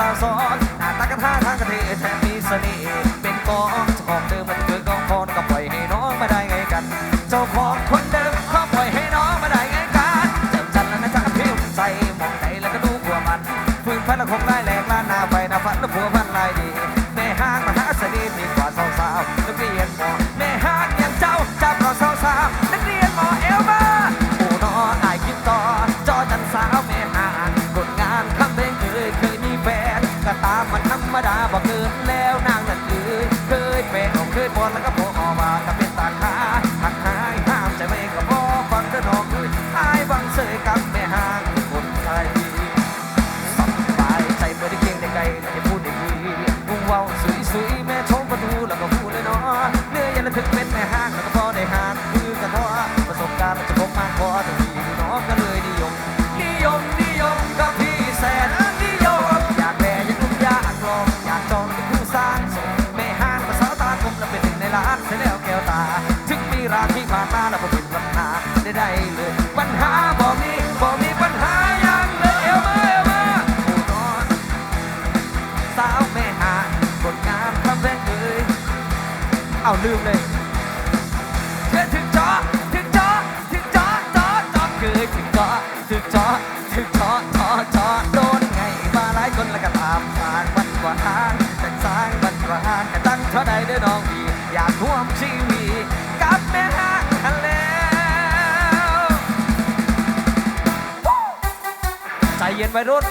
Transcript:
สาวสอนหน้าตากระท่าทางกระเทแทมมีเสน่ห์เป็นกองเจ้าของเดิมมันคือกองพรก็ปล่อยให้น้องมาได้ไงกัน เจ้าของคนเดิมก็ปล่อยให้น้องมาได้ไงกันเจ้าจันแล้วนะจักรพิ้วใจมองใหนแล้วก็ดูกลัวมันพื้นพันละคงได้แหรงล้านนาไปนาฝันแล้วผัวพันลายดีในห้างมหาเสน่ห์มีกว่าสาวสาว รรมดาบอกเกินแล้วนางนั่นเอ้ยเคยเป็นเคยบอลแล้วก็พอออกมาก็เป็นตาขาหักหายห้ามใจไม่ก็พอฟังเด้อน้องเอ้ยอายบังเสยกับแม่ห้างคนไทยสบายใจไม่ได้เก่งได้ไกลไม่ได้พูดได้คุยมุ่งเว้าสุยสุยแม่ชมมาดูแล้วก็พูดเลยเนาะเนื้อยันละถึงเป็นแม่ห้างแล้วก็พอได้หางคือกระท้อประสบการณ์มันจะพบมากพอแต่พี่น้อง เอาลืมเลยเธอถึงจอถึงจอถึงจอจอจอเคยถึงจอถึงจอถึงจอจอจอโดนไงมาหลายคนแล้วก็ตามสร้างบันกว่าทางแต่สร้างบันกว่าทางแต่ตั้งเท่าใดเด้อน้องพี่อยากร่วมชีวิตกับแม่หากันแล้วใจเย็นไวัยรุ่น